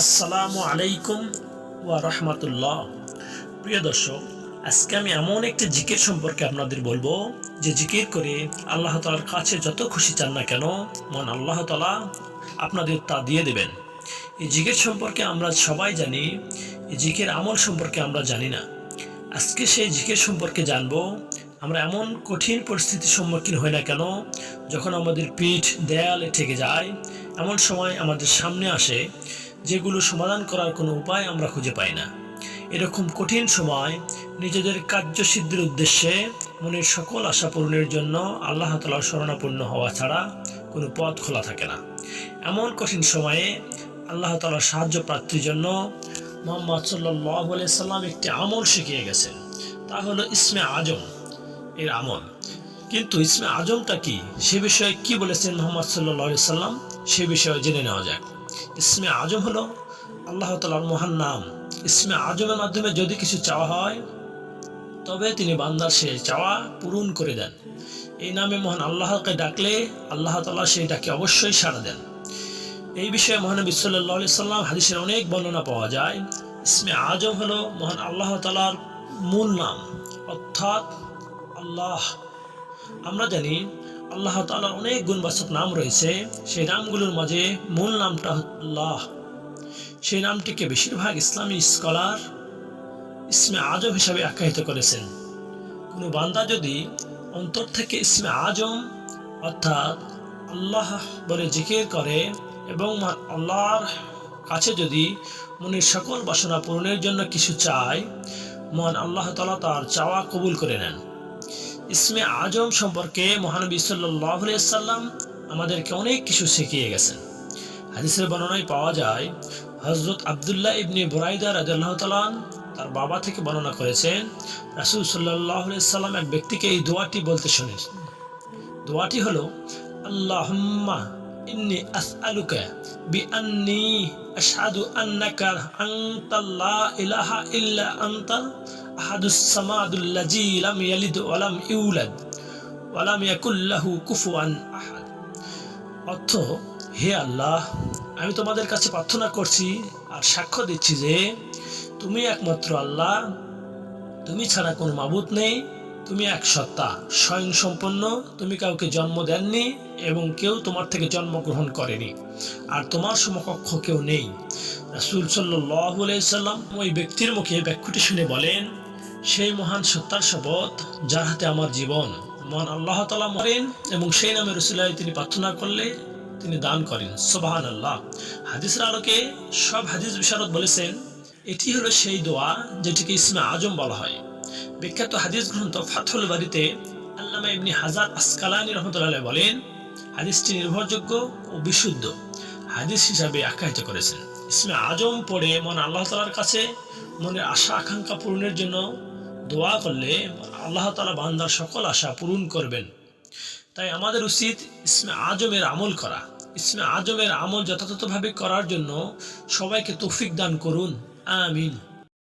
আসসালামু আলাইকুম ওয়া রাহমাতুল্লাহ। প্রিয় দর্শক, আজকে আমি এমন একটি জিকির সম্পর্কে আপনাদের বলব, যে জিকির করে আল্লাহ তালার কাছে যত খুশি চান না কেন মন আল্লাহ তালা আপনাদের তা দিয়ে দেবেন। এই জিকির সম্পর্কে আমরা সবাই জানি, এই জিকির আমল সম্পর্কে আমরা জানি না। আজকে সেই জিকির সম্পর্কে জানব, আমরা এমন কঠিন পরিস্থিতির সম্মুখীন হই না কেন, যখন আমাদের পিঠ দেয়ালে ঠেকে যায়, এমন সময় আমাদের সামনে আসে যেগুলো সমাধান করার কোনো উপায় আমরা খুঁজে পাই না। এরকম কঠিন সময় নিজেদের কার্যসিদ্ধির উদ্দেশ্যে মনের সকল আশা পূরণের জন্য আল্লাহ তালার শরণাপন্ন হওয়া ছাড়া কোনো পথ খোলা থাকে না। এমন কঠিন সময়ে আল্লাহ তালার সাহায্য প্রাপ্তির জন্য মোহাম্মদ সাল্লাহ সাল্লাম একটি আমল শিখিয়ে গেছেন। তা হলো ইসমে আজম এর আমল। কিন্তু ইসমে আজমটা কি? সে বিষয়ে কি বলেছেন মোহাম্মদ সাল্লাহ সাল্লাম? সে বিষয়ে জেনে নেওয়া যাক। ইসমে আজম হলো আল্লাহ তালার মহান নাম। ইসমে আজমের মাধ্যমে যদি কিছু চাওয়া হয়, তবে তিনি বান্দার সে চাওয়া পূরণ করে দেন। এই নামে মহান আল্লাহকে ডাকলে আল্লাহ তালা সেই ডাকে অবশ্যই সাড়া দেন। এই বিষয়ে মহানবী সাল্লাহ সাল্লাম হাদিসের অনেক বর্ণনা পাওয়া যায়। ইসমে আজম হলো মহান আল্লাহ তালার মূল নাম। অর্থাৎ আল্লাহ। আমরা জানি আল্লাহ তালার অনেক গুণবাচক নাম রয়েছে। সেই নামগুলোর মাঝে মূল নামটা আল্লাহ। সেই নামটিকে বেশিরভাগ ইসলামী স্কলার ইসমে আজম হিসাবে আখ্যায়িত করেছেন। কোনো বান্দা যদি অন্তর থেকে ইসমে আজম অর্থাৎ আল্লাহ বলে জিকির করে এবং আল্লাহর কাছে যদি মনের সকল বাসনা পূরণের জন্য কিছু চায় মন আল্লাহ তালা তার চাওয়া কবুল করে নেন। ইসমে আজম সম্পর্কে মহানবী সাল্লাম আমাদেরকে অনেক কিছু শিখিয়ে গেছেন। হাদিসের বর্ণনায় পাওয়া যায় হজরত আবদুল্লাহ ইবনি বুরাইদা রাজাল্লাহ তার বাবা থেকে বর্ণনা করেছেন রাসুল সাল্লাহ সাল্লাম এক ব্যক্তিকে এই দোয়াটি বলতে শুনেছেন। দোয়াটি হলো, আল্লাহুম্মা ইন্নি আসআলুকা বিআন্নি আশহাদু আন্নাকা আনতাল্লা ইলাহা ইল্লা আনতাল আহাদুস সামাদুল্লাজি লাম ইয়ালিদ ওয়া লাম ইউলাদ ওয়া লাম ইয়াকুল লাহু কুফুয়ান আহাদ। অর্থ, হে আল্লাহ, আমি তোমাদের কাছে প্রার্থনা করছি আর সাক্ষ্য দিচ্ছি যে তুমি একমাত্র আল্লাহ, তুমি ছাড়া কোনো মাবুত নেই, তুমি এক সত্তা স্বয়ং সম্পন্ন তুমি কাউকে জন্ম দেননি এবং কেউ তোমার থেকে জন্মগ্রহণ করেনি, আর তোমার সমকক্ষ কেউ নেই। রাসুল সাল্লাম ওই ব্যক্তির মুখে ব্যাখ্যটি শুনে বলেন সেই মহান সত্তার শপথ যার হাতে আমার জীবন। মহান আল্লাহ তালা মরেন এবং সেই নামে রসুল্লাহ তিনি প্রার্থনা করলে তিনি দান করেন। সোবাহান আল্লাহ হাদিসের আলোকে সব হাদিস বিশারদ বলেছেন, এটি হলো সেই দোয়া যেটিকে ইসমে আজম বলা হয়। বিখ্যাত হাদিস গ্রন্থ ফাথুল বাড়িতে আল্লামা ইবনি হাজার আসকালানি রহমতুল্লাহ বলেন, হাদিসটি নির্ভরযোগ্য ও বিশুদ্ধ হাদিস হিসাবে আখ্যায়িত করেছেন। ইসমে আজম পড়ে মন আল্লাহ তালার কাছে মনের আশা আকাঙ্ক্ষা পূরণের জন্য দোয়া করলে আল্লাহ তালা বান্দার সকল আশা পূরণ করবেন। তাই আমাদের উচিত ইসমে আজমের আমল করা। ইসমে আজমের আমল যথাযথভাবে করার জন্য সবাইকে তৌফিক দান করুন। আমিন।